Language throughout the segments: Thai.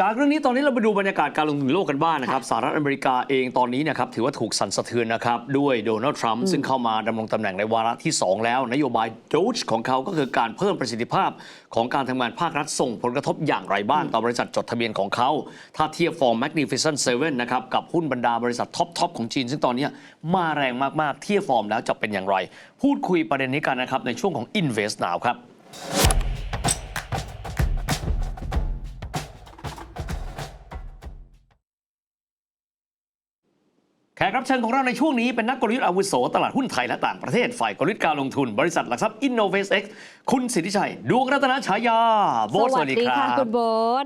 จากเรื่องนี้ตอนนี้เราไปดูบรรยากาศการลงทุนโลกกันบ้างนะครับสหรัฐอเมริกาเองตอนนี้นะครับถือว่าถูกสั่นสะเทือนนะครับด้วยโดนัลด์ทรัมป์ซึ่งเข้ามาดำรงตำแหน่งในวาระที่ 2 แล้ว นโยบายโดจของเขาก็คือการเพิ่มประสิทธิภาพของการทำงานภาครัฐส่งผลกระทบอย่างไรบ้างต่อบริษัทจดทะเบียนของเขา ถ้าเทียบฟอร์ม Magnificent Seven นะครับกับหุ้นบรรดาบริษัทท็อปทอปของจีน ซึ่งตอนนี้มาแรงมากๆเทียบฟอร์มแล้วจะเป็นอย่างไร พูดคุยประเด็นนี้กันนะครับในช่วงของ Invest Now ครับ แขกรับเชิญของเราในช่วงนี้เป็นนักกลยุทธ์อาวุโสตลาดหุ้นไทยและต่างประเทศฝ่ายกลยุทธ์การลงทุน บริษัทหลักทรัพย์ Innovate X คุณสิทธิชัย ดวงรัตนฉายาโบทสวัสดีครัค่ะบคุณโบ๊ท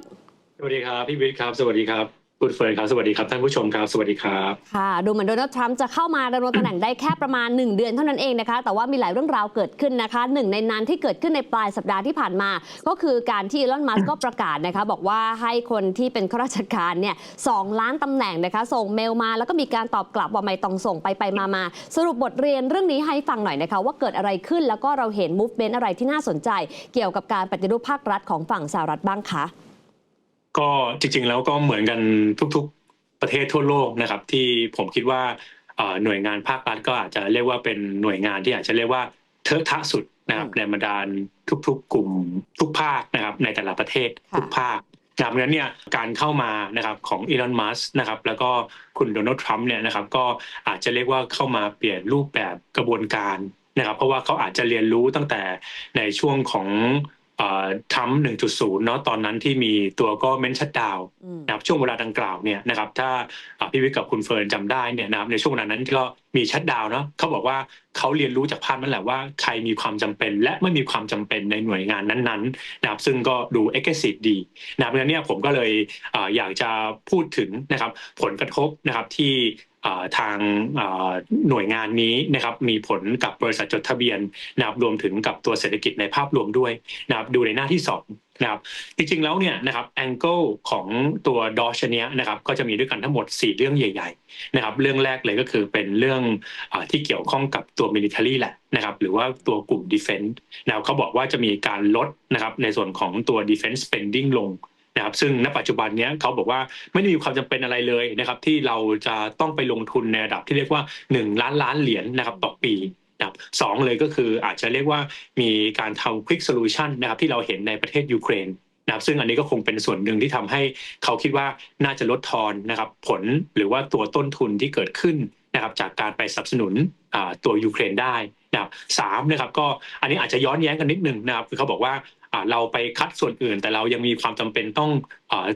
สวัสดีครับ พี่วิทย์ครับ สวัสดีครับ คุณเฟิร์นครับ สวัสดีครับ ท่านผู้ชมครับ สวัสดีครับ ค่ะ ดูเหมือนโดนัลด์ทรัมป์จะเข้ามาดำรงตำแหน่งได้แค่ประมาณ 1 เดือนเท่านั้นเองนะคะ แต่ว่ามีหลายเรื่องราวเกิดขึ้นนะคะหนึ่งในนั้นที่เกิดขึ้นในปลายสัปดาห์ที่ผ่านมา ก็คือการที่อีลอนมัสก์ก็ประกาศนะคะ บอกว่าให้คนที่เป็นข้าราชการเนี่ยสองล้านตำแหน่งนะคะ ส่งเมลมาแล้วก็มีการตอบกลับว่าไม่ต้องส่งไปไปมามาสรุปบทเรียนเรื่องนี้ให้ฟังหน่อยนะคะ ว่าเกิดอะไรขึ้นแล้วก็เราเห็นมูฟเ e น t อะไรที่น่าสนใจ เกี่ยวกับการปฏิรูปภาครัฐของฝั่งสหรัฐบ้างคะ ก็จริง ๆ แล้วก็เหมือนกันทุกๆประเทศทั่วโลกนะครับ ที่ผมคิดว่าเอ่อหน่วยงานภาครัฐก็อาจจะเรียกว่าเป็นหน่วยงานที่อาจจะเรียกว่าเทอะทะสุดนะครับอืมในบรรดาทุก ๆ กลุ่มทุกภาคนะครับ ในแต่ละประเทศค่ะทุกภาคนะครับงั้นเนี่ยการเข้ามานะครับของอีลอนมัสนะครับแล้วก็คุณโดนัลด์ทรัมป์เนี่ยนะครับก็อาจจะเรียกว่าเข้ามาเปลี่ยนรูปแบบกระบวนการนะครับ เพราะว่าเขาอาจจะเรียนรู้ตั้งแต่ในช่วงของ ทรัมป์1.0 เนาะตอนนั้นที่มีตัวก็เมนชัดดาวอืมนะครับช่วงเวลาดังกล่าวเนี่ยนะครับถ้าอ่าพี่วิทย์กับคุณเฟิร์นจำได้เนี่ยนะครับในช่วงเวลานั้นก็มีชัดดาวน์เนาะเขาบอกว่าเขาเรียนรู้จากภาพนั่นแหละว่าใครมีความจำเป็นและไม่มีความจำเป็นในหน่วยงานนั้นๆนะครับซึ่งก็ดูเอ็กซ์ซีดีนะครับงั้นเนี่ยผมก็เลยอ่าอยากจะพูดถึงนะครับผลกระทบนะครับที่อ่า ทางหน่วยงานนี้นะครับมีผลกับบริษัทจดทะเบียนนะครับรวมถึงกับตัวเศรษฐกิจในภาพรวมด้วยนะครับดูในหน้าที่สองนะครับจริงๆแล้วเนี่ยนะครับแองเกิลของตัวดอชเนี้ยนะครับก็จะมีด้วยกันทั้งหมด 4 เรื่องใหญ่ๆนะครับเรื่องแรกเลยก็คือเป็นเรื่องอที่เกี่ยวข้องกับตัว military แหละนะครับหรือว่าตัวกลุ่ม defense นะครับเขาบอกว่าจะมีการลดนะครับในส่วนของตัว defense spending ลง นะครับซึ่งณปัจจุบันเนี้ยเขาบอกว่าไม่ได้มีความจำเป็นอะไรเลยนะครับที่เราจะต้องไปลงทุนในระดับที่เรียกว่า 1 ล้านล้านเหรียญนะครับต่อปีนะครับสองเลยก็คืออาจจะเรียกว่ามีการทำ quick solution นะครับที่เราเห็นในประเทศยูเครนนะครับซึ่งอันนี้ก็คงเป็นส่วนหนึ่งที่ทำให้เขาคิดว่าน่าจะลดทอนนะครับผลหรือว่าตัวต้นทุนที่เกิดขึ้นนะครับจากการไปสนับสนุนตัวยูเครนได้นะครับสามนะครับก็อันนี้อาจจะย้อนแย้งกันนิดหนึ่งนะครับคือเขาบอกว่า เราไปคัดส่วนอื่น แต่เรายังมีความจำเป็นต้องอ่า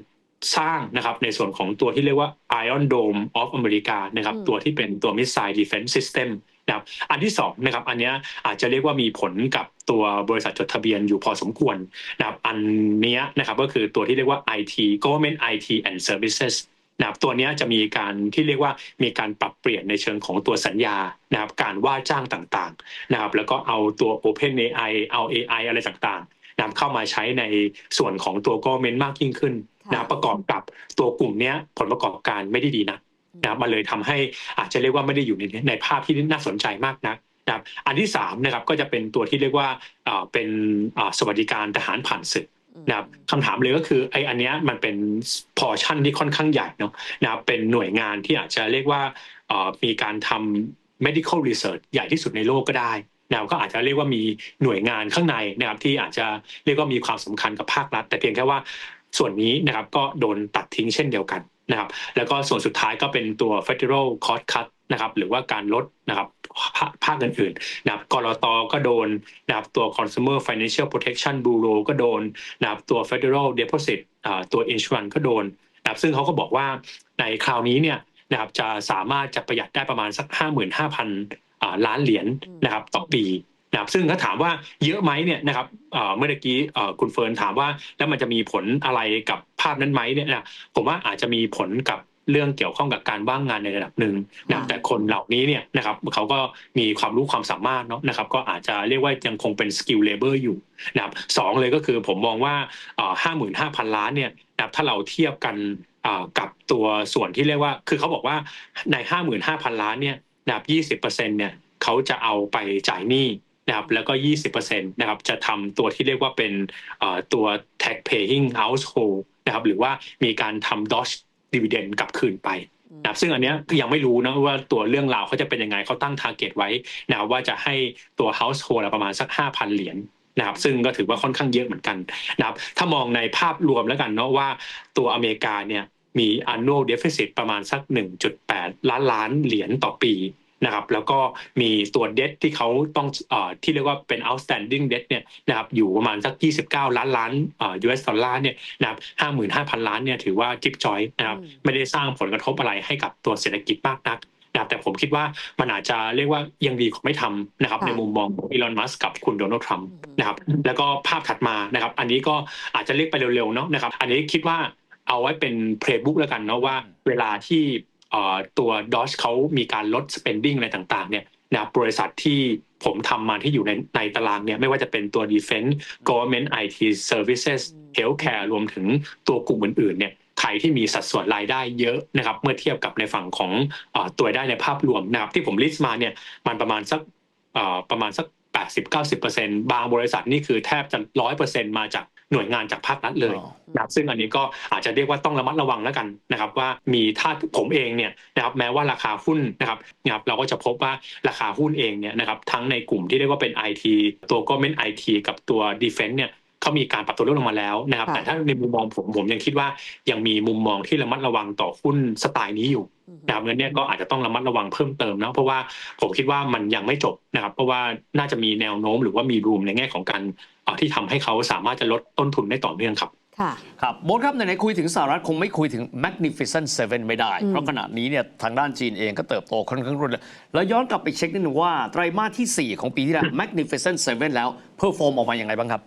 สร้างนะครับในส่วนของตัวที่เรียกว่า Iron Dome of America นะครับอืมตัวที่เป็นตัว Missile Defense System นะครับอันที่สองนะครับอันเนี้ยอาจจะเรียกว่ามีผลกับตัวบริษัทจดทะเบียนอยู่พอสมควรนะครับอันเนี้ยนะครับก็คือตัวที่เรียกว่า IT Government IT and Services นะครับตัวเนี้ยจะมีการที่เรียกว่ามีการปรับเปลี่ยนในเชิงของตัวสัญญานะครับการว่าจ้างต่างๆนะครับแล้วก็เอาตัว Open AI เอา AI อะไรต่างๆ นะครับเข้ามาใช้ในส่วนของตัว government มากยิ่งขึ้นนะครับประกอบกับตัวกลุ่มเนี้ยผลประกอบการไม่ได้ดีนะนะครับมันเลยทำให้อาจจะเรียกว่าไม่ได้อยู่ในในภาพที่น่าสนใจมากนะนะครับอันที่สามนะครับก็จะเป็นตัวที่เรียกว่าอ่าเป็นอ่าสวัสดิการทหารผ่านศึกนะครับคำถามเลยก็คือไอ้อันเนี้ยมันเป็นพอชั่นที่ค่อนข้างใหญ่เนาะนะครับเป็นหน่วยงานที่อาจจะเรียกว่าอ่ามีการทำ medical research ใหญ่ที่สุดในโลกก็ได้ นะครับก็อาจจะเรียกว่ามีหน่วยงานข้างในนะครับที่อาจจะเรียกว่ามีความสำคัญกับภาครัฐ แต่เพียงแค่ว่าส่วนนี้นะครับก็โดนตัดทิ้งเช่นเดียวกันนะครับ แล้วก็ส่วนสุดท้ายก็เป็นตัว federal cost cut นะครับหรือว่าการลดนะครับภาคอื่นๆนะครับกรตก็โดนนะครับตัว consumer financial protection bureau ก็โดนนะครับตัว federal deposit ตัว insurance ก็โดนนะครับซึ่งเขาก็บอกว่าในคราวนี้เนี่ยนะครับจะสามารถจะประหยัดได้ประมาณสัก 55,000อ่า ล้านเหรียญนะครับต่อปีนะครับซึ่งถ้าถามว่าเยอะไหมเนี่ยนะครับเอ่อเมื่อกี้เอ่อคุณเฟิร์นถามว่าแล้วมันจะมีผลอะไรกับภาพนั้นไหมเนี่ยนะผมว่าอาจจะมีผลกับเรื่องเกี่ยวข้องกับการว่างงานในระดับหนึ่งนะครับค่ะแต่คนเหล่านี้เนี่ยนะครับเขาก็มีความรู้ความสามารถเนาะนะครับ ก็อาจจะเรียกว่ายังคงเป็นสกิลเลเบอร์อยู่นะครับสองเลยก็คือผมมองว่าห้าหมื่นห้าพันล้านเนี่ยนะครับถ้าเราเทียบกันอ่ากับตัวส่วนที่เรียกว่า คือเขาบอกว่าในห้าหมื่นห้าพันล้านเนี่ย นะครับยี่สิบเปอร์เซ็นเนี่ยเขาจะเอาไปจ่ายหนี้นะครับแล้วก็ยี่สิบเปอร์เซ็นต์นะครับจะทำตัวที่เรียกว่าเป็นตัว tax paying household นะครับหรือว่ามีการทำ Dodge Dividend กลับคืนไปนะครับซึ่งอันเนี้ยยังไม่รู้นะว่าตัวเรื่องราวเขาจะเป็นยังไงเขาตั้ง target ไว้นะครับว่าจะให้ตัว household ประมาณสัก 5,000 เหรียญนะครับซึ่งก็ถือว่าค่อนข้างเยอะเหมือนกันนะครับถ้ามองในภาพรวมแล้วกันเนาะว่าตัวอเมริกาเนี่ย มี annual deficit ประมาณสัก 1.8 ล้านล้านเหรียญต่อปีนะครับแล้วก็มีตัว debt ที่เขาต้องเอ่อที่เรียกว่าเป็น outstanding debt เนี่ยนะครับอยู่ประมาณสัก 29 ล้านล้านเอ่อ US ดอลลาร์เนี่ยนะครับ55,000 ล้านเนี่ยถือว่าจิ๊บจอยนะครับอืมไม่ได้สร้างผลกระทบอะไรให้กับตัวเศรษฐกิจมากนักนะครับแต่ผมคิดว่ามันอาจจะเรียกว่ายังดีกว่าไม่ทำนะครับค่ะในมุมมองของอีลอนมัสกับคุณโดนัลด์ทรัมป์อืมนะครับแล้วก็ภาพถัดมานะครับอันนี้ก็อาจจะเรียกไปเร็วๆเนาะนะครับอันนี้คิดว่า เอาไว้เป็นเพลย์บุ๊กแล้วกันเนาะว่าเวลาที่เอ่อตัว Dodge เขามีการลด spending อะไรต่างๆเนี่ยนะครับบริษัทที่ผมทำมาที่อยู่ในในตารางเนี่ยไม่ว่าจะเป็นตัว defense government IT services healthcare รวมถึงตัวกลุ่มอื่นๆเนี่ยใครที่มีสัดส่วนรายได้เยอะนะครับเมื่อเทียบกับในฝั่งของเออตัวรายได้ในภาพรวมนะครับที่ผมลิสต์มาเนี่ยมันประมาณสักเอ่อประมาณสัก 80-90%บางบริษัทนี่คือแทบจะ 100%มาจาก หน่วยงานจากภาครัฐเลยอ๋อนะครับซึ่งอันนี้ก็อาจจะเรียกว่าต้องระมัดระวังแล้วกันนะครับ ว่ามีถ้าผมเองเนี่ยนะครับแม้ว่าราคาหุ้นนะครับนะครับเราก็จะพบว่าราคาหุ้นเองเนี่ยนะครับทั้งในกลุ่มที่เรียกว่าเป็น IT ตัวก็เป็น IT กับตัว Defense เนี่ยเขามีการปรับตัวลดลงมาแล้วนะครับค่ะแต่ถ้าในมุมมองผมผมยังคิดว่ายังมีมุมมองที่ระมัดระวังต่อหุ้นสไตล์นี้อยู่นะครับงั้นเนี่ยก็อาจจะต้องระมัดระวังเพิ่มเติมนะเพราะว่าผมคิดว่ามันยังไม่จบนะครับ เพราะว่าน่าจะมีแนวโน้มหรือว่ามีรูมในแง่ของการเอ่อ ที่ทำให้เขาสามารถจะลดต้นทุนได้ต่อเนื่องครับค่ะครับโบทครับไหนๆคุยถึงสหรัฐคงไม่คุยถึง Magnificent Seven ไม่ได้อืมเพราะขณะนี้เนี่ยทางด้านจีนเองก็เติบโตค่อนข้างรวดเร็วแล้วย้อนกลับไปเช็คนิดนึงว่า ไตรมาสที่ 4 ของปีที่แล้ว Magnificent Seven แล้วเพอร์ฟอร์มออกมาอย่างไรบ้างครับ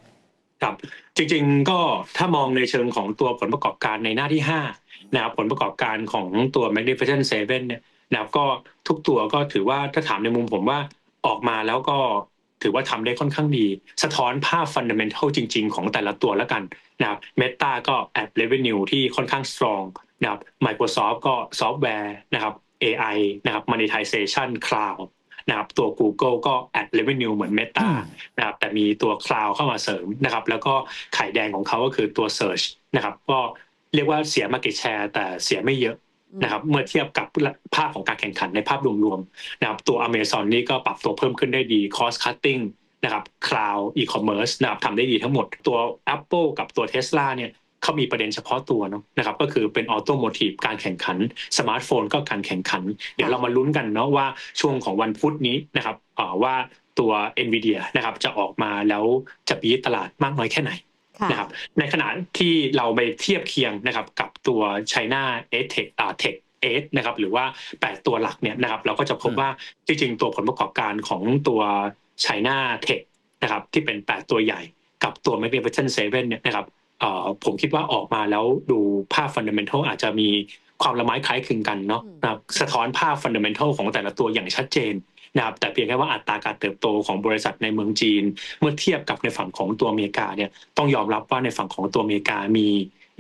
ครับ จริงๆก็ถ้ามองในเชิงของตัวผลประกอบการในหน้าที่5นะครับผลประกอบการของตัว Magnificent Seven เนี่ยนะครับก็ทุกตัวก็ถือว่าถ้าถามในมุมผมว่าออกมาแล้วก็ ถือว่าทำได้ค่อนข้างดี สะท้อนภาพฟันเดเมนทัลจริง ๆ ของแต่ละตัวแล้วกันนะครับ Meta ก็ Ad Revenue ที่ค่อนข้าง strong นะครับ Microsoft ก็ซอฟต์แวร์นะครับ AI นะครับ Monetization Cloud นะครับตัว Google ก็ Ad Revenue เหมือน Meta อืมนะครับแต่มีตัว Cloud เข้ามาเสริมนะครับ แล้วก็ไข่แดงของเขาก็คือตัว Search นะครับ ก็เรียกว่าเสีย Market Share แต่เสียไม่เยอะ นะครับเมื่อเทียบกับภาพของการแข่งขันในภาพรวมๆนะครับตัว Amazon นี่ก็ปรับตัวเพิ่มขึ้นได้ดี Cost Cutting นะครับ Cloud E-commerce นะครับทำได้ดีทั้งหมดตัว Apple กับตัว Tesla เนี่ยเขามีประเด็นเฉพาะตัวเนาะนะครับก็คือเป็นออโตโมทีฟการแข่งขันสมาร์ทโฟนก็การแข่งขัน เดี๋ยวเรามาลุ้นกันเนาะว่าช่วงของวันพุธนี้นะครับว่าตัว NVIDIA นะครับจะออกมาแล้วจะบีตลาดมากน้อยแค่ไหน นะครับในขณะที่เราไปเทียบเคียงนะครับกับตัว China a t e c h อ่า Tech 8นะครับหรือว่า 8 ตัวหลักเนี่ยนะครับเราก็จะพบอืมว่าจริงๆตัวผลประกอบการของตัว China Tech นะครับที่เป็น 8 ตัวใหญ่กับตัว Magnificent Seven เนี่ยนะครับเอ่อผมคิดว่าออกมาแล้วดูภาพ Fundamental อาจจะมีความละไม้คล้ายคลึงกันเนาะอืมนะครับสะท้อนภาพ Fundamental ของแต่ละตัวอย่างชัดเจน นะครับแต่เพียงแค่ว่าอัตราการเติบโตของบริษัทในเมืองจีน เมื่อเทียบกับในฝั่งของตัวอเมริกาเนี่ยต้องยอมรับว่าในฝั่งของตัวอเมริกามี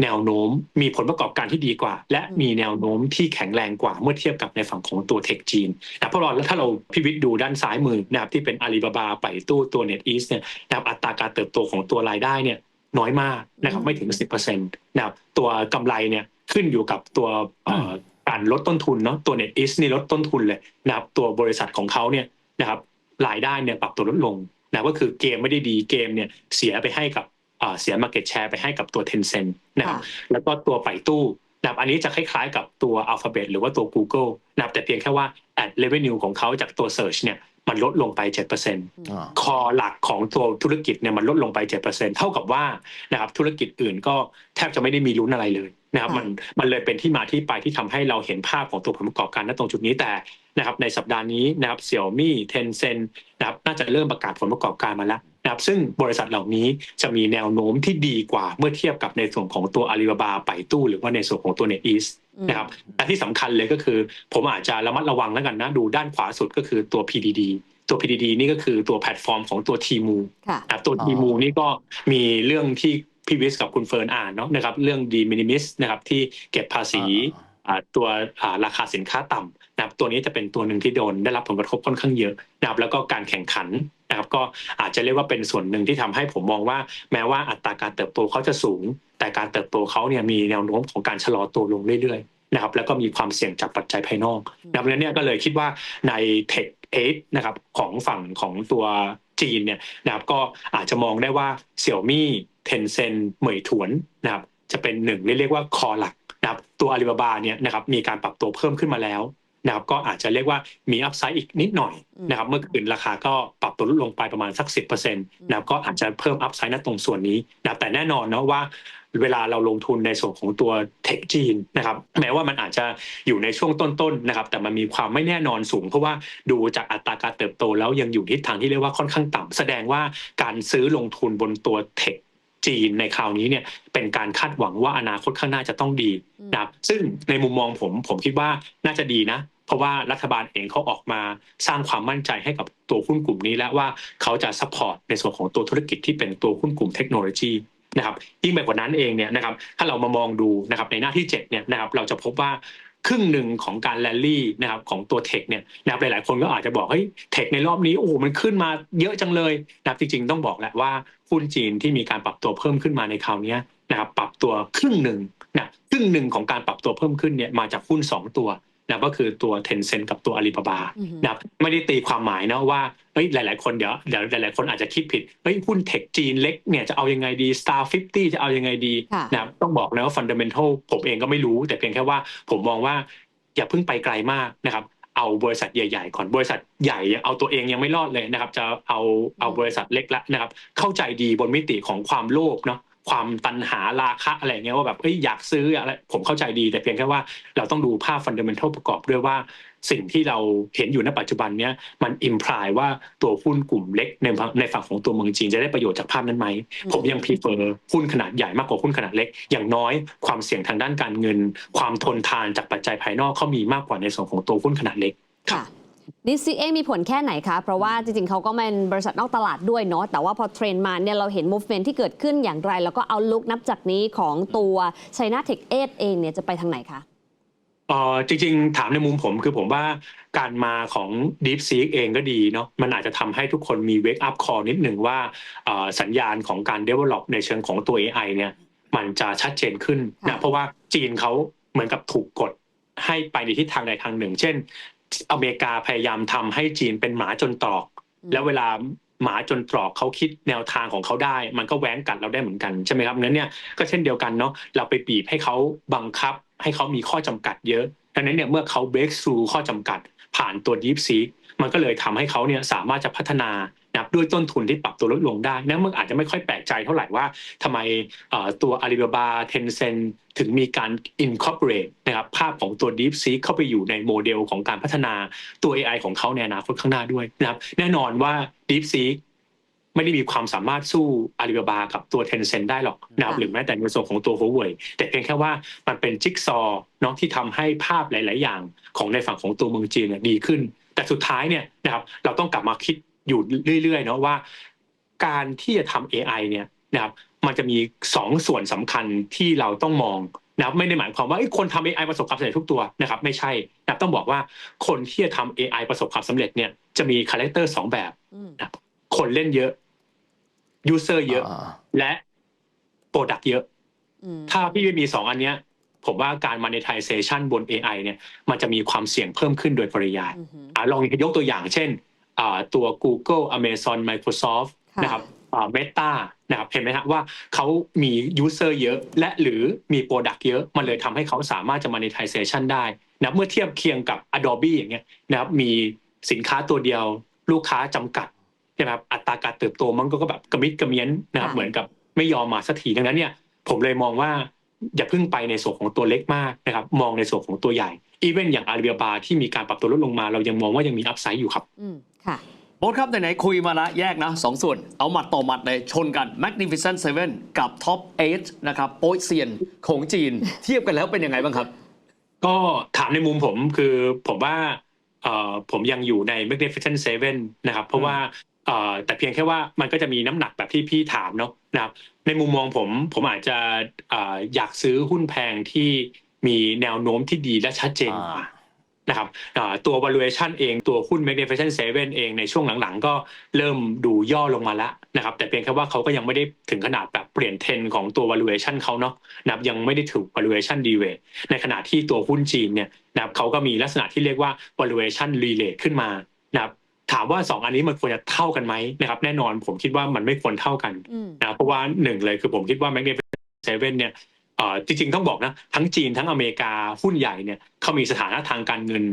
แนวโน้มมีผลประกอบการที่ดีกว่า และมีแนวโน้มที่แข็งแรงกว่าเมื่อเทียบกับในฝั่งของตัวเทคจีนนะเพราะเราถ้าเราพิวิตดูด้านซ้ายมือนะครับที่เป็นอาลีบาบาไปตู้ตัว Net East เนี่ยนะครับอัตราการเติบโตของตัวรายได้เนี่ยน้อยมากนะครับไม่ถึง 10%นะครับตัวกำไรเนี่ยขึ้นอยู่กับตัวเอ่อ การลดต้นทุนเนาะตัว Net East นี่ลดต้นทุนเลยนะครับตัวบริษัทของเขาเนี่ยนะครับรายได้เนี่ยปรับตัวลดลงนะก็คือเกมไม่ได้ดีเกมเนี่ยเสียไปให้กับอ่าเสีย Market Share ไปให้กับตัว Tencent นะครับค่ะแล้วก็ตัวไปตู้นะครับอันนี้จะคล้ายๆกับตัว Alphabet หรือว่าตัว Google นะครับแต่เพียงแค่ว่า ad revenue ของเขาจากตัว Search เนี่ย มันลดลงไป7%อ่าคอหลักของตัวธุรกิจเนี่ยมันลดลงไป 7%เท่ากับว่านะครับธุรกิจอื่นก็แทบจะไม่ได้มีลุ้นอะไรเลยนะครับค่ะมันมันเลยเป็นที่มาที่ไปที่ทำให้เราเห็นภาพของตัวผลประกอบการณตรงจุดนี้แต่นะครับในสัปดาห์นี้นะครับ Xiaomi Tencent นะครับน่าจะเริ่มประกาศผลประกอบการมาแล้วนะครับซึ่งบริษัทเหล่านี้จะมีแนวโน้มที่ดีกว่าเมื่อเทียบกับในส่วนของตัว Alibaba ไปตู้ หรือว่าในส่วนของตัว NetEase อืม นะครับแต่ที่สำคัญเลยก็คือ ผมอาจจะระมัดระวังแล้วกันนะดูด้านขวาสุดก็คือตัว PDD ตัว PDD นี่ก็คือตัวแพลตฟอร์มของตัว Temu ค่ะนะครับตัวอ๋อ Temu นี่ก็มีเรื่องที่พี่วิสกับคุณเฟิร์นอ่านเนาะนะครับเรื่องดีมินิมิสนะครับที่เก็บภาษีอ่าตัวอ่าราคาสินค้าต่ำ นะครับตัวนี้จะเป็นตัวหนึ่งที่โดนได้รับผลกระทบค่อนข้างเยอะนะครับแล้วก็การแข่งขันนะครับก็อาจจะเรียกว่าเป็นส่วนหนึ่งที่ทำให้ผมมองว่า แม้ว่าอัตราการเติบโตเขาจะสูง แต่การเติบโตเขาเนี่ยมีแนวโน้มของการชะลอตัวลงเรื่อยๆนะครับแล้วก็มีความเสี่ยงจากปัจจัยภายนอกนะครับแล้วเนี่ยก็เลยคิดว่าใน Tech 8นะครับของฝั่งของตัวจีนเนี่ยนะครับก็อาจจะมองได้ว่าเสี่ยวมี่เทนเซนเหมยถวนนะครับจะเป็นหนึ่งเรียกว่าคอหลักนะครับตัวอาลีบาบาเนี่ยนะครับมีการปรับตัวเพิ่มขึ้นมาแล้ว นะครับก็อาจจะเรียกว่ามีอัพไซด์อีกนิดหน่อยนะครับเมื่อคืนราคาก็ปรับตัวลดลงไปประมาณสัก 10%นะครับก็อาจจะเพิ่มอัพไซด์ณตรงส่วนนี้นะครับแต่แน่นอนเนาะว่าเวลาเราลงทุนในส่วนของตัวเทคจีนนะครับแม้ว่ามันอาจจะอยู่ในช่วงต้นๆนะครับแต่มันมีความไม่แน่นอนสูง เพราะว่าดูจากอัตราการเติบโตแล้วยังอยู่ทิศทางที่เรียกว่าค่อนข้างต่ำแสดงว่าการซื้อลงทุนบนตัวเทคจีนในคราวนี้เนี่ยเป็นการคาดหวังว่าอนาคตข้างหน้าจะต้องดีนะครับซึ่งในมุมมองผมผมคิดว่าน่าจะดีนะ เพราะว่ารัฐบาลเองเขาออกมาสร้างความมั่นใจให้กับตัวหุ้นกลุ่มนี้ แล้วว่าเขาจะซัพพอร์ตในส่วนของตัวธุรกิจที่เป็นตัวหุ้นกลุ่มเทคโนโลยีนะครับยิ่งไปกว่านั้นเองเนี่ยนะครับถ้าเรามามองดูนะครับในหน้าที่7เนี่ยนะครับเราจะพบว่าครึ่งหนึ่งของการแรลลี่นะครับของตัวเทคเนี่ยนะครับหลายๆคนก็อาจจะบอกเฮ้ยเทคในรอบนี้โอ้โหมันขึ้นมาเยอะจังเลยนะครับจริงๆต้องบอกแหละว่าหุ้นจีนที่มีการปรับตัวเพิ่มขึ้นมาในคราวนี้นะครับปรับตัวครึ่งหนึ่งนะครึ่งหนึ่งของการปรับตัวเพิ่มขึ้นเนี่ยมาจากหุ้นสองตัว นะก็คือตัว Tencent กับตัว Alibaba อือฮึนะครับไม่ได้ตีความหมายนะว่าเฮ้ยหลาย ๆ คนเดี๋ยวเดี๋ยวหลาย ๆ คนอาจจะคิดผิดเฮ้ยหุ้นเทคจีนเล็กเนี่ยจะเอายังไงดี Star 50 จะเอายังไงดีค่ะนะครับต้องบอกนะว่า Fundamental ผมเองก็ไม่รู้ แต่เพียงแค่ว่าผมมองว่าอย่าเพิ่งไปไกลมากนะครับเอาบริษัทใหญ่ ๆ ก่อนบริษัทใหญ่ยังเอาตัวเองยังไม่รอดเลยนะครับ จะเอาเอาบริษัทเล็กละนะครับ เข้าใจดีบนมิติของความโลภเนาะ ความตันหาราคะอะไรเงี้ยว่าแบบเอ้ยอยากซื้ออะไรผมเข้าใจดี แต่เพียงแค่ว่าเราต้องดูภาพฟันเดเมนทัลประกอบด้วยว่าสิ่งที่เราเห็นอยู่ณปัจจุบันเนี้ยมันอิมพลายว่าตัวหุ้นกลุ่มเล็กในฝั่งในฝั่งของตัวเมืองจีนจะได้ประโยชน์จากภาพนั้นไหมอืมผมยังพ r เ f อร์หุ้นขนาดใหญ่มากกว่าหุ้นขนาดเล็ก อย่างน้อยความเสี่ยงทางด้านการเงิน ความทนทานจากปัจจัยภายนอกเขามีมากกว่าในส่วนของตัวหุ้นขนาดเล็กค่ะ DCA มีผลแค่ไหนคะ เพราะว่าจริงๆเขาก็เป็นบริษัทนอกตลาดด้วยเนาะแต่ว่าพอเทรนมาเนี่ยเราเห็น movement ที่เกิดขึ้นอย่างไร แล้วก็เอาลุกนับจากนี้ของตัว China Tech 8เองเนี่ยจะไปทางไหนคะเออจริงๆ ถามในมุมผมคือผมว่าการมาของ Deep Seek เองก็ดีเนาะมันอาจจะทำให้ทุกคนมี wake up call นิดหนึ่งว่าสัญญาณของการ develop ในเชิงของตัว AI เนี่ยมันจะชัดเจนขึ้นนะเพราะว่าจีนเขาเหมือนกับถูกกดให้ไปในทิศทางใดทางหนึ่ง เช่น อเมริกาพยายามทำให้จีนเป็นหมาจนตรอก แล้วเวลาหมาจนตรอกเขาคิดแนวทางของเขาได้ มันก็แหว้งกัดเราได้เหมือนกันใช่ไหมครับงั้นเนี่ยก็เช่นเดียวกันเนาะเราไปบีบให้เขาบังคับ ให้เขามีข้อจำกัดเยอะดังนั้นเนี่ยเมื่อเขา break through ข้อจำกัด ผ่านตัว deep seek มันก็เลยทำให้เขาเนี่ยสามารถจะพัฒนานะครับด้วยต้นทุนที่ปรับตัวลดลงได้นั่นมันอาจจะไม่ค่อยแปลกใจเท่าไหร่ว่าทำไมเอ่อตัว Alibaba Tencent ถึงมีการ incorporate นะครับภาพของตัว deep seek เข้าไปอยู่ในโมเดลของการพัฒนาตัว AI ของเขาในอนาคตข้างหน้าด้วยนะครับแน่นอนว่า deep seek ไม่ได้มีความสามารถสู้ Alibaba กับตัว Tencent ได้หรอกนะครับค่ะหรือแม้แต่ในส่วนของตัว Huawei แต่เพียงแค่ว่ามันเป็นจิ๊กซอว์เนาะที่ทำให้ภาพหลาย ๆ อย่างของในฝั่งของตัวเมืองจีนเนี่ยดีขึ้น แต่สุดท้ายเนี่ยนะครับเราต้องกลับมาคิดอยู่เรื่อยๆเนาะว่า การที่จะทำ AI เนี่ยนะครับมันจะมีสองส่วนสำคัญที่เราต้องมองนะครับไม่ได้หมายความว่าเอ้ยคนทำ AI ประสบความสำเร็จทุกตัวนะครับไม่ใช่นะครับต้องบอกว่าคนที่จะทำ AI ประสบความสำเร็จเนี่ยจะมีคาแรคเตอร์สองแบบอืมคนเล่นเยอะยูเซอร์เยอะ และโปรดักเยอะอืมถ้าพี่ไม่มีสองอันเนี้ย ผมว่าการ monetization บน AI เนี่ยมันจะมีความเสี่ยงเพิ่มขึ้นโดยปริยายอือหืออะลองยกตัวอย่างเช่นอ่าตัว Google Amazon Microsoft ค่ะนะครับอ่า Meta นะครับเห็นไหมฮะว่าเขามี user เยอะ และหรือมี product เยอะ มันเลยทำให้เขาสามารถจะ monetization ได้นะเมื่อเทียบเคียงกับ Adobe อย่างเงี้ยนะครับมีสินค้าตัวเดียวลูกค้าจำกัดนะครับอัตราการเติบโตมันก็แบบกระมิดกระเมียนนะครับค่ะเหมือนกับไม่ยอมมาสักทีดังนั้นเนี่ยผมเลยมองว่า อย่าเพิ่งไปในส่วนของตัวเล็กมากนะครับมองในส่วนของตัวใหญ่อีเวนอย่างอาลีบาบาที่มีการปรับตัวลดลงมา เรายังมองว่ายังมีอัพไซด์อยู่ครับอืมค่ะโบ๊ทครับไหนๆคุยมาละแยกนะสองส่วน เอาหมัดต่อหมัดเลยชนกัน Magnificent Seven กับ Top 8 นะครับโป๊ยเซียนของจีน เทียบกันแล้วเป็นยังไงบ้างครับ ก็ถามในมุมผมคือผมว่าเอ่อผมยังอยู่ใน Magnificent Seven นะครับ เพราะว่าเอ่อ แต่เพียงแค่ว่ามันก็จะมีน้ำหนักแบบที่พี่ถามเนาะนะครับในมุมมองผมผมอาจจะเอ่ออยากซื้อหุ้นแพงที่มีแนวโน้มที่ดีและชัดเจนกว่านะครับอ่าตัว valuation เองตัวหุ้น Magnificent Seven เองในช่วงหลังๆ ก็เริ่มดูย่อลงมาแล้วนะครับ แต่เพียงแค่ว่าเขาก็ยังไม่ได้ถึงขนาดแบบเปลี่ยนเทรนด์ของตัว valuation เขาเนาะนะครับยังไม่ได้ถูก valuation d e v a t ในขณะที่ตัวหุ้นจีนเนี่ยนะครับเขาก็มีลักษณะที่เรียกว่า valuation relate ขึ้นมานะครับ ถามว่า 2 อันนี้มันควรจะเท่ากันไหมนะครับ แน่นอนผมคิดว่ามันไม่ควรเท่ากันอืมนะเพราะว่าหนึ่งเลยคือผมคิดว่า Magnificent Seven เนี่ยเอ่อจริงๆต้องบอกนะทั้งจีนทั้งอเมริกาหุ้นใหญ่เนี่ยเขามีสถานะทางการเงิน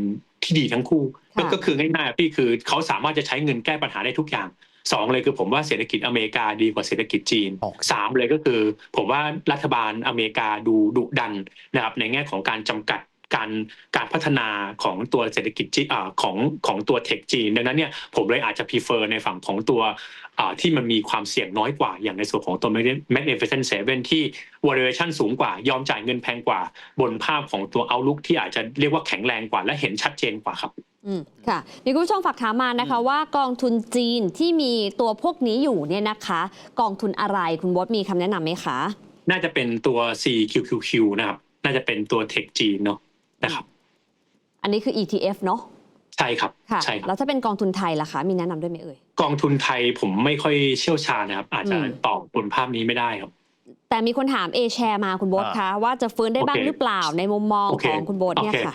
ที่ดีทั้งคู่ค่ะก็ก็คือง่ายๆพี่คือเขาสามารถจะใช้เงินแก้ปัญหาได้ทุกอย่างสองเลยคือผมว่าเศรษฐกิจอเมริกาดีกว่าเศรษฐกิจจีนอ๋อสามเลยก็คือ ผมว่ารัฐบาลอเมริกาดูดุดันนะครับในแง่ของการจำกัด การการพัฒนาของตัวเศรษฐกิจจีอ่าของของตัวเทคจีนดังนั้นเนี่ยผมเลยอาจจะ prefer ในฝั่งของตัวอ่าที่มันมีความเสี่ยงน้อยกว่า อย่างในส่วนของตัว Magnificent Seven ที่ valuation สูงกว่ายอมจ่ายเงินแพงกว่า บนภาพของตัว outlook ที่อาจจะเรียกว่าแข็งแรงกว่า และเห็นชัดเจนกว่าครับอืมค่ะมีคุณผู้ชมฝากถามมานะคะว่ากองทุนจีนที่มีตัวพวกนี้อยู่เนี่ยนะคะ กองทุนอะไรคุณบดมีคำแนะนำไหมคะ น่าจะเป็นตัว CQQQ นะครับ น่าจะเป็นตัว Tech จีนเนาะ นะครับอันนี้คือ ETF เนาะใช่ครับค่ะใช่ครับแล้วถ้าเป็นกองทุนไทยล่ะคะ มีแนะนำด้วยไหมเอ่ยกองทุนไทยผมไม่ค่อยเชี่ยวชาญนะครับ อาจจะอืมตอบบนภาพนี้ไม่ได้ครับ แต่มีคนถาม A share มาคุณโบทอ่าคะว่าจะฟื้นได้บ้างโอเคหรือเปล่าในมุมมองโอเคของคุณโบทเนี่ยโอเคค่ะ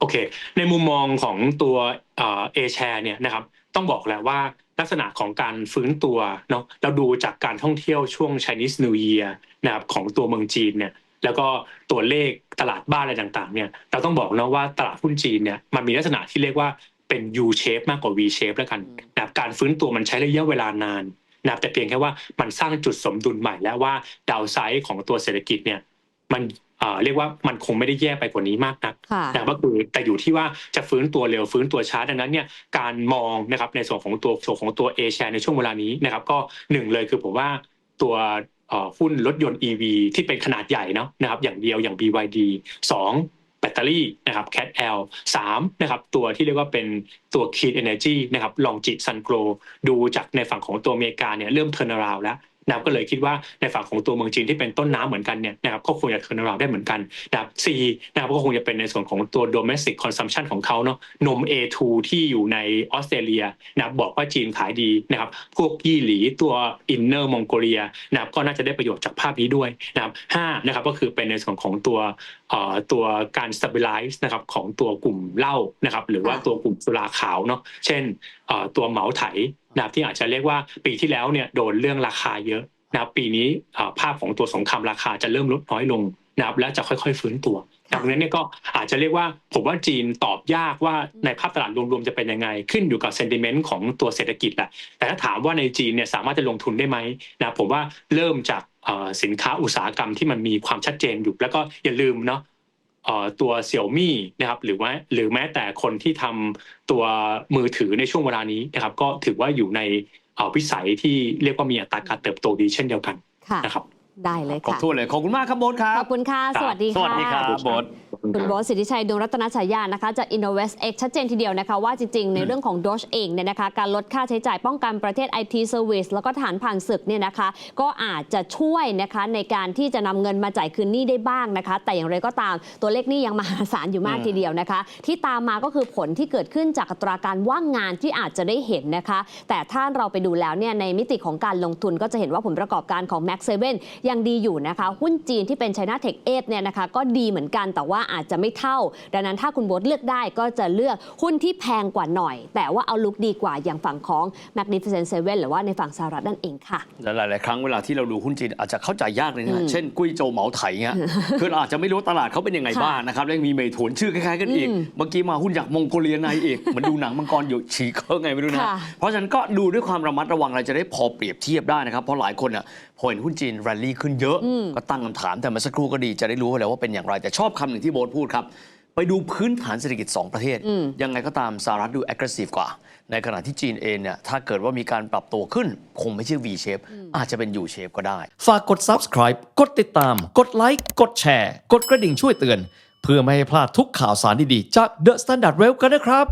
โอเค ในมุมมองของตัวเอแชร์เนี่ยนะครับ ต้องบอกแหละว่าลักษณะของการฟื้นตัวเนาะเราดูจากการท่องเที่ยวช่วง Chinese New Year นะครับของตัวเมืองจีนเนี่ย แล้วก็ตัวเลขตลาดบ้านอะไรต่างๆเนี่ยเราต้องบอกนะว่าตลาดหุ้นจีนเนี่ยมันมีลักษณะที่เรียกว่าเป็น U shape มากกว่า V shape แล้วกันอืมนะครับการฟื้นตัวมันใช้ระยะเวลานานนะครับแต่เพียงแค่ว่ามันสร้างจุดสมดุลใหม่แล้วว่าดาวไซด์ของตัวเศรษฐกิจเนี่ยมันเอ่อเรียกว่ามันคงไม่ได้แย่ไปกว่านี้มากนักค่ะนะครับก็คือแต่อยู่ที่ว่าจะฟื้นตัวเร็วฟื้นตัวช้าดังนั้นเนี่ยการมองนะครับในส่วนของตัวส่วนของตัวเอ share ในช่วงเวลานี้นะครับ ก็หนึ่งเลยคือผมว่าตัวเอ่อ หุ้นรถยนต์ EV ที่เป็นขนาดใหญ่เนาะนะครับอย่างเดียวอย่าง BYD สองแบตเตอรี่นะครับ Cat L สามนะครับตัวที่เรียกว่าเป็นตัว Clean Energy นะครับลองจิตซันโกลดูจากในฝั่งของตัวอเมริกาเนี่ยเริ่มเทอร์นาราวแล้ว นะครับก็เลยคิดว่าในฝั่งของตัวเมืองจีนที่เป็นต้นน้ำเหมือนกันเนี่ยนะครับก็ควรจะเทอร์นราวได้เหมือนกันนะครับ C นะครับก็คงจะเป็นในส่วนของตัว domestic consumption ของเขาเนาะนม A2 ที่อยู่ในออสเตรเลียนะครับบอกว่าจีนขายดีนะครับพวกยี่หลีตัวอินเนอร์มองโกเลียนะครับก็น่าจะได้ประโยชน์จากภาพนี้ด้วยนะครับห้านะครับก็คือเป็นในส่วนของตัวเอ่อตัวการ stabilize นะครับของตัวกลุ่มเหล้านะครับหรือว่าตัวกลุ่มสุราขาวเนาะเช่นเอ่อตัวเหมาไถ นะครับที่อาจจะเรียกว่าปีที่แล้วเนี่ยโดนเรื่องราคาเยอะนะครับปีนี้ภาพของตัวสงครามราคาจะเริ่มลดน้อยลงนะครับและจะค่อยๆฟื้นตัวดังนั้นเนี่ยก็อาจจะเรียกว่าผมว่าจีนตอบยากว่าในภาพตลาดรวมๆจะเป็นยังไง ขึ้นอยู่กับเซนติเมนต์ของตัวเศรษฐกิจแหละแต่ถ้าถามว่าในจีนเนี่ยสามารถจะลงทุนได้ไหมนะผมว่าเริ่มจากสินค้าอุตสาหกรรมที่มันมีความชัดเจนอยู่ แล้วก็อย่าลืมเนาะ ตัวเซี่ยมี่นะครับหรือว่าหรือแม้แต่คนที่ทำตัวมือถือในช่วงเวลานี้นะครับ ก็ถือว่าอยู่ในเอ่อวิสัยที่เรียกว่ามีอัตราการเติบโตดีเช่นเดียวกันค่ะนะครับได้เลยขอบค่ะทั่วนเลยขอบคุณมากครับโบทครัขบอบคุณค่ะสวัสดีสค่ะวัสดีครับโบท คุณโบทสิทธิชัยดวงรัตนฉายานะคะจาก Innovest X ชัดเจนทีเดียวนะคะ ว่าจริง ๆ ในเรื่องของ Doge เองเนี่ยนะคะ การลดค่าใช้จ่ายป้องกันประเทศ IT Service แล้วก็ฐานผ่านศึกเนี่ยนะคะ ก็อาจจะช่วยนะคะในการที่จะนำเงินมาจ่ายคืนหนี้ได้บ้างนะคะ แต่อย่างไรก็ตามตัวเลขหนี้ยังมหาศาลอยู่มากอืมทีเดียวนะคะ ที่ตามมาก็คือผลที่เกิดขึ้นจากอัตราการว่างงานที่อาจจะได้เห็นนะคะ แต่ถ้าเราไปดูแล้วเนี่ยในมิติของการลงทุนก็จะเห็นว่าผลประกอบการของ Max 7ยังดีอยู่นะคะหุ้นจีนที่เป็น China Tech 8เนี่ยนะคะก็ดีเหมือนกันแต่ว่าอาจจะไม่เท่า ดังนั้นถ้าคุณโบ๊ทเลือกได้ก็จะเลือกหุ้นที่แพงกว่าหน่อย แต่ว่าเอาลุกดีกว่าอย่างฝั่งของ Magnificent Seven หรือว่าในฝั่งสหรัฐนั่นเองค่ะ หลายๆครั้งเวลาที่เราดูหุ้นจีนอาจจะเข้าใจยากเลยอืนะมเช่นกุ้ยโจวเหมาไถเงี้ยคือเราอาจจะไม่รู้ตลาดเขาเป็นยังไงค่ะบ้างนะครับแล้วยังมีเมถุนชื่อคล้ายๆกันอีกอืมเมื่อกี้มาหุ้นจากมองโกเลียในอีกมันดูหนังมังกรอยู่ฉีกเขาไงไม่รู้นะ ค่ะ เพราะฉะนั้นก็ดูด้วยความระมัดระวังเราจะได้พอเปรียบเทียบได้นะครับ เพราะหลายคนอะ พอเห็นหุ้นจีนแรลลี่ขึ้นเยอะอืมก็ตั้งคำถามแต่เมื่อสักครู่ก็ดีจะได้รู้แล้วว่าเป็นอย่างไร แต่ชอบคำหนึ่งที่โบ๊ทพูดครับ ไปดูพื้นฐานเศรษฐกิจ 2 ประเทศอืมยังไงก็ตามสหรัฐดู aggressive กว่า ในขณะที่จีนเองเนี่ยถ้าเกิดว่ามีการปรับตัวขึ้น คงไม่ใช่ V shape อาจจะเป็น U shape ก็ได้ ฝากกด subscribe กดติดตาม กดไลค์กดแชร์กดกระดิ่งช่วยเตือน เพื่อไม่ให้พลาดทุกข่าวสารดีๆจาก The Standard Well กันนะครับ